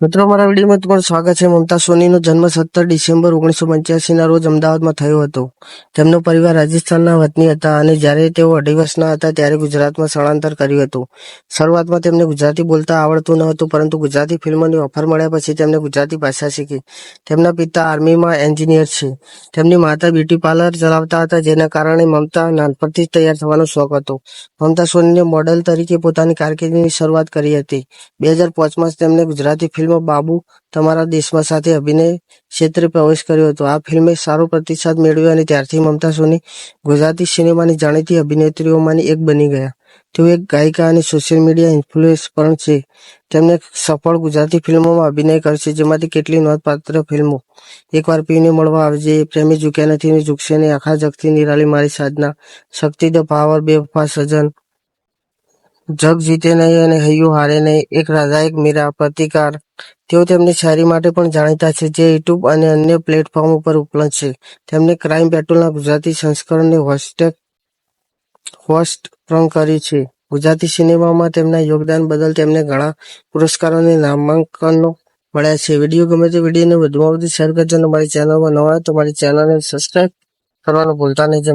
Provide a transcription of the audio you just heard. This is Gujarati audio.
મિત્રો મારા વિડીયોમાં તમારું સ્વાગત છે. મમતા સોનીનો જન્મ સત્તર ડિસેમ્બર ઓગણીસો પંચ્યાસીના રોજ અમદાવાદમાં થયો હતો. તેમનો પરિવાર રાજસ્થાનના વતની હતા અને જ્યારે તેઓ અઢી વર્ષના હતા ત્યારે ગુજરાતમાં સ્થળાંતર કર્યું હતું. શરૂઆતમાં તેમને ગુજરાતી બોલતા આવડતું ન હતું, પરંતુ ગુજરાતી ફિલ્મોની ઓફર મળ્યા પછી તેમણે ગુજરાતી ભાષા શીખી. તેમના પિતા આર્મીમાં એન્જિનિયર છે. તેમની માતા બ્યુટી પાર્લર ચલાવતા હતા, જેના કારણે મમતા નાનપણથી જ તૈયાર થવાનો શોખ હતો. મમતા સોનીને મોડેલ તરીકે પોતાની કારકિર્દીની શરૂઆત કરી હતી. બે હજાર પાંચમાં તેમણે ગુજરાતી ફિલ્મ બાબુ તમારા દેશમાં સાથે અભિનય ક્ષેત્રે પ્રવેશ કર્યો હતો. આ ફિલ્મે સારો પ્રતિસાદ મેળવ્યો અને ત્યારથી મમતા સોની ગુજરાતી સિનેમાની જાણીતી અભિનેત્રીઓમાંની એક બની ગયા. તેઓ એક ગાયિકા અને સોશિયલ મીડિયા ઇન્ફ્લુએન્સ પણ છે. તેમને સફળ ગુજરાતી ફિલ્મોમાં અભિનય કરશે, જેમાંથી કેટલી નોંધપાત્ર ફિલ્મો એકવાર પીને મળવા આવજે. પ્રેમી ઝૂક્યા નથી ને ઝૂકશે ને આખા જગતી નિરાલી મારી સાધના, શક્તિ, ધ પાવર, બેવફા, સજન જગ જીતે નહીં અને હૈયું હારે નહીં. એક રાજા, એક મીરા, પ્રતિકાર. તેઓ તેમની શાયરી માટે પણ જાણીતા છે જે યુટ્યુબ અને અન્ય પ્લેટફોર્મ ઉપર ઉપલબ્ધ છે. તેમને ક્રાઇમ પેટ્રોલના ગુજરાતી સંસ્કરણને હોસ્ટેક હોસ્ટ પણ કરી છે. ગુજરાતી સિનેમામાં તેમના યોગદાન બદલ તેમને ઘણા પુરસ્કારો અને નામાંકનો મળ્યા છે. વીડિયો ગમે તે વિડીયોને વધુમાં વધુ શેર કરજો અને મારી ચેનલમાં નવા તો મારી ચેનલને સબસ્ક્રાઈબ કરવાનું ભૂલતા નહીં. જે